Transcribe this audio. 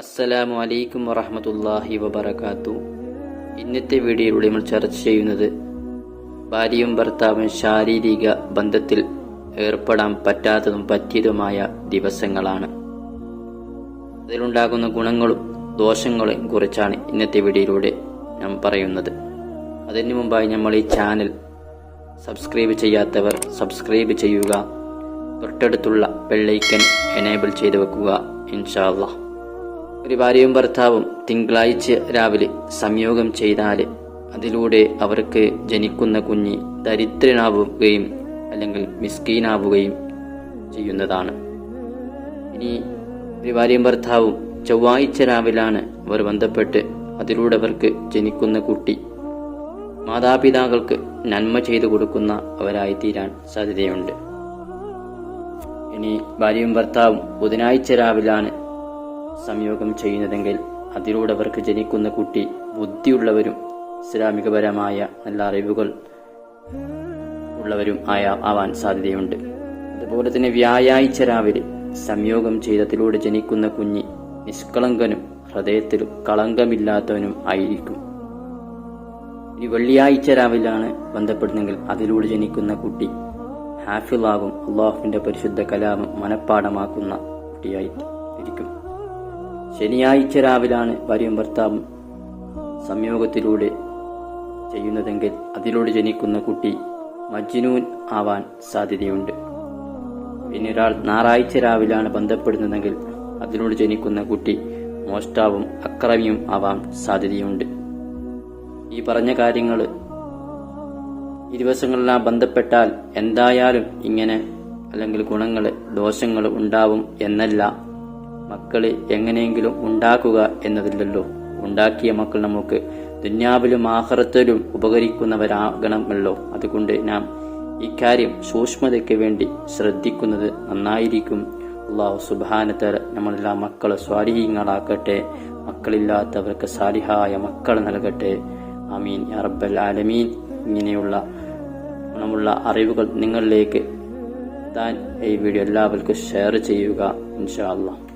അസ്സലാമു അലൈക്കും വറഹമത്തല്ലാഹി വബർക്കാത്തു ഇന്നത്തെ വീഡിയോയിലൂടെ നമ്മൾ ചർച്ച ചെയ്യുന്നത് ഭാര്യയും ഭർത്താവും ശാരീരിക ബന്ധത്തിൽ ഏർപ്പെടാൻ പറ്റാത്തതും പറ്റിയതുമായ ദിവസങ്ങളാണ്. അതിലുണ്ടാകുന്ന ഗുണങ്ങളും ദോഷങ്ങളെയും കുറിച്ചാണ് ഇന്നത്തെ വീഡിയോയിലൂടെ ഞാൻ പറയുന്നത്. അതിനു മുമ്പായി നമ്മൾ ഈ ചാനൽ സബ്സ്ക്രൈബ് ചെയ്യാത്തവർ സബ്സ്ക്രൈബ് ചെയ്യുക. തൊട്ടടുത്തുള്ള ബെല്ലൈക്കൻ എനേബിൾ ചെയ്തു വെക്കുക ഇൻഷാ അല്ലാഹ് ഒരു ഭാര്യയും ഭർത്താവും തിങ്കളാഴ്ച രാവിലെ സംയോഗം ചെയ്താൽ അതിലൂടെ അവർക്ക് ജനിക്കുന്ന കുഞ്ഞ് ദരിദ്രനാവുകയും അല്ലെങ്കിൽ മിസ്കീനാവുകയും ചെയ്യുന്നതാണ്. ഇനി ഒരു ഭാര്യയും ഭർത്താവും ചൊവ്വാഴ്ച രാവിലാണ് അവർ ബന്ധപ്പെട്ട് അതിലൂടെ അവർക്ക് ജനിക്കുന്ന കുട്ടി മാതാപിതാക്കൾക്ക് നന്മ ചെയ്തു കൊടുക്കുന്ന അവരായി തീരാൻ സാധ്യതയുണ്ട്. ഇനി ഭാര്യയും ഭർത്താവും ബുധനാഴ്ച രാവിലാണ് സംയോഗം ചെയ്യുന്നതെങ്കിൽ അതിലൂടെ അവർക്ക് ജനിക്കുന്ന കുട്ടി ബുദ്ധിയുള്ളവരും ഇസ്ലാമികപരമായ നല്ല അറിവുകൾ ഉള്ളവരും ആയ ആവാൻ സാധ്യതയുണ്ട്. അതുപോലെ തന്നെ വ്യാഴാഴ്ച രാവിലെ സംയോഗം ചെയ്തതിലൂടെ ജനിക്കുന്ന കുഞ്ഞ് നിഷ്കളങ്കനും ഹൃദയത്തിൽ കളങ്കമില്ലാത്തവനും ആയിരിക്കും. ഇനി വെള്ളിയാഴ്ച രാവിലാണ് ബന്ധപ്പെടുന്നെങ്കിൽ അതിലൂടെ ജനിക്കുന്ന കുട്ടി ഹാഫിളാകും അള്ളാഹുവിന്റെ പരിശുദ്ധ കലാമം മനഃപ്പാടമാക്കുന്ന കുട്ടിയായി ഇരിക്കും ശനിയാഴ്ച രാവിലാണ് ഭാര്യയും ഭർത്താവും സംയോഗത്തിലൂടെ ചെയ്യുന്നതെങ്കിൽ അതിലൂടെ ജനിക്കുന്ന കുട്ടി മജ്നൂൻ ആവാൻ സാധ്യതയുണ്ട്. പിന്നെ ഒരാൾ ഞായറാഴ്ച രാവിലാണ് ബന്ധപ്പെടുന്നതെങ്കിൽ അതിലൂടെ ജനിക്കുന്ന കുട്ടി മോഷ്ടാവും അക്രമിയും ആവാൻ സാധ്യതയുണ്ട്. ഈ പറഞ്ഞ കാര്യങ്ങൾ ഈ ദിവസങ്ങളെല്ലാം ബന്ധപ്പെട്ടാൽ എന്തായാലും ഇങ്ങനെ അല്ലെങ്കിൽ ഗുണങ്ങൾ ദോഷങ്ങൾ ഉണ്ടാവും എന്നല്ല മക്കൾ എങ്ങനെയെങ്കിലും ഉണ്ടാക്കുക എന്നതില്ലല്ലോ. ഉണ്ടാക്കിയ മക്കൾ നമുക്ക് ദുന്യാവിലും ആഹ്റത്തിലും ഉപകരിക്കുന്നവരാകണമല്ലോ. അതുകൊണ്ട് നാം ഇക്കാര്യം സൂക്ഷ്മതയ്ക്ക് വേണ്ടി ശ്രദ്ധിക്കുന്നത് നന്നായിരിക്കും. അള്ളാഹു സുബാനത്തര നമ്മളെല്ലാ മക്കളെ സ്വാലിഹീങ്ങളാക്കട്ടെ മക്കളില്ലാത്തവർക്ക് സാലിഹായ മക്കൾ നൽകട്ടെ. അമീൻ അറബൽ ആലമീൻ. ഇങ്ങനെയുള്ള ഗുണമുള്ള അറിവുകൾ നിങ്ങളിലേക്ക് താൻ ഈ വീഡിയോ എല്ലാവർക്കും ഷെയർ ചെയ്യുക ഇൻഷാ അള്ളാഹ്